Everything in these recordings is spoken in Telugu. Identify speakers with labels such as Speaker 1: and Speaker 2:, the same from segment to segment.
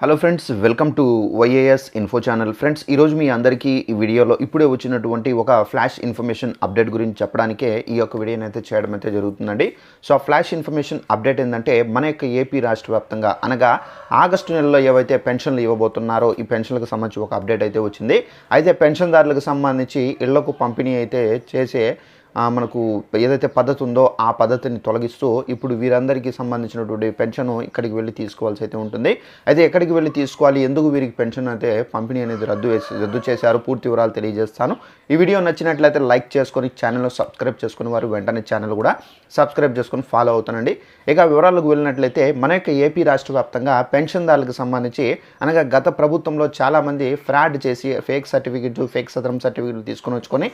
Speaker 1: Hello friends welcome to YAS info channel friends ఈరోజు మీ అందరికీ ఈ వీడియోలో ఇప్పుడే వచ్చినటువంటి ఒక ఫ్లాష్ ఇన్ఫర్మేషన్ అప్డేట్ గురించి చెప్పడానికే ఈ యొక్క వీడియోని అయితే చేయడం అయితే జరుగుతుందండి. సో ఆ ఫ్లాష్ ఇన్ఫర్మేషన్ అప్డేట్ ఏంటంటే మన యొక్క ఏపీ రాష్ట్ర వ్యాప్తంగా అనగా ఆగస్టు నెలలో ఏవైతే పెన్షన్లు ఇవ్వబోతున్నారో ఈ పెన్షన్లకు సంబంధించి ఒక అప్డేట్ అయితే వచ్చింది. అయితే పెన్షన్దారులకు సంబంధించి ఇళ్ళకు పంపిణీ అయితే చేసే మనకు ఏదైతే పద్ధతి ఉందో ఆ పద్ధతిని తొలగిస్తూ ఇప్పుడు వీరందరికీ సంబంధించినటువంటి పెన్షన్ ఇక్కడికి వెళ్ళి తీసుకోవాల్సి అయితే ఉంటుంది. అయితే ఎక్కడికి వెళ్ళి తీసుకోవాలి? ఎందుకు వీరికి పెన్షన్ అయితే పంపిణీ అనేది రద్దు రద్దు చేశారు? పూర్తి వివరాలు తెలియజేస్తాను. ఈ వీడియో నచ్చినట్లయితే లైక్ చేసుకొని ఛానల్లో సబ్స్క్రైబ్ చేసుకుని వారు వెంటనే ఛానల్ కూడా సబ్స్క్రైబ్ చేసుకొని ఫాలో అవుతానండి. ఇక వివరాలకు వెళ్ళినట్లయితే మన యొక్క ఏపీ రాష్ట్ర వ్యాప్తంగా పెన్షన్దారులకు సంబంధించి అనగా గత ప్రభుత్వంలో చాలామంది ఫ్రాడ్ చేసి ఫేక్ సర్టిఫికెట్లు ఫేక్ సదరం సర్టిఫికెట్లు తీసుకొని వచ్చుకొని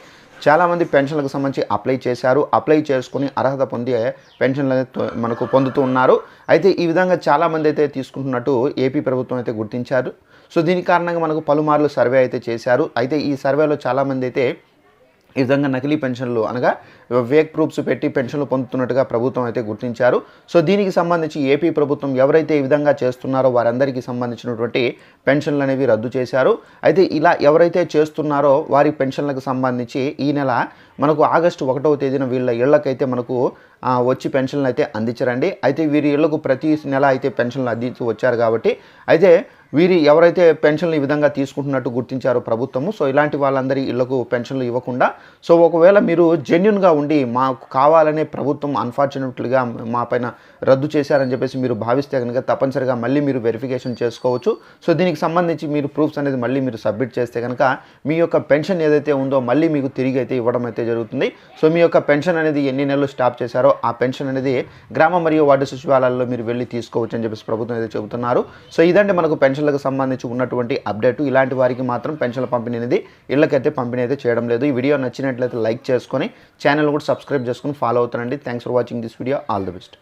Speaker 1: చాలామంది పెన్షన్లకు సంబంధించి అప్లై చేశారు. అప్లై చేసుకుని అర్హత పొంది పెన్షన్లు అనేది మనకు పొందుతూ ఉన్నారు. అయితే ఈ విధంగా చాలామంది అయితే తీసుకుంటున్నట్టు ఏపీ ప్రభుత్వం అయితే గుర్తించారు. సో దీని కారణంగా మనకు పలుమార్లు సర్వే అయితే చేశారు. అయితే ఈ సర్వేలో చాలామంది అయితే ఈ విధంగా నకిలీ పెన్షన్లు అనగా వేక్ ప్రూఫ్స్ పెట్టి పెన్షన్లు పొందుతున్నట్టుగా ప్రభుత్వం అయితే గుర్తించారు. సో దీనికి సంబంధించి ఏపీ ప్రభుత్వం ఎవరైతే ఈ విధంగా చేస్తున్నారో వారందరికీ సంబంధించినటువంటి పెన్షన్లు అనేవి రద్దు చేశారు. అయితే ఇలా ఎవరైతే చేస్తున్నారో వారి పెన్షన్లకు సంబంధించి ఈ నెల మనకు ఆగస్టు ఒకటవ తేదీన వీళ్ళ ఇళ్ళకైతే మనకు వచ్చి పెన్షన్లు అయితే అందించరండి. అయితే వీరి ఇళ్ళకు ప్రతి నెల అయితే పెన్షన్లు అందించి వచ్చారు కాబట్టి అయితే వీరి ఎవరైతే పెన్షన్లు ఈ విధంగా తీసుకుంటున్నట్టు గుర్తించారో ప్రభుత్వము సో ఇలాంటి వాళ్ళందరి ఇళ్ళకు పెన్షన్లు ఇవ్వకుండా సో ఒకవేళ మీరు జెన్యున్గా ఉండి మాకు కావాలనే ప్రభుత్వం అన్ఫార్చునేట్లుగా మా పైన రద్దు చేశారని చెప్పేసి మీరు భావిస్తే కనుక తప్పనిసరిగా మళ్ళీ మీరు వెరిఫికేషన్ చేసుకోవచ్చు. సో దీనికి సంబంధించి మీరు ప్రూఫ్స్ అనేది మళ్ళీ మీరు సబ్మిట్ చేస్తే కనుక మీ యొక్క పెన్షన్ ఏదైతే ఉందో మళ్ళీ మీకు తిరిగి అయితే ఇవ్వడం అయితే జరుగుతుంది. సో మీ యొక్క పెన్షన్ అనేది ఎన్ని నెలలు స్టాప్ చేశారో ఆ పెన్షన్ అనేది గ్రామ మరియు వార్డు సచివాలయాల్లో మీరు వెళ్ళి తీసుకోవచ్చు అని చెప్పేసి ప్రభుత్వం అయితే చెబుతున్నారు. సో ఇదంటే మనకు పెన్షన్లకు సంబంధించి ఉన్నటువంటి అప్డేట్ ఇలాంటి వారికి మాత్రం పెన్షన్ల పంపిణీ అనేది ఇళ్ళకైతే పంపిణీ అయితే చేయడం లేదు. ఈ వీడియో నచ్చినట్లయితే లైక్ చేసుకొని ఛానల్ కూడా సబ్స్క్రైబ్ చేసుకొని ఫాలో అవుతానండి. Thanks for watching this video all the best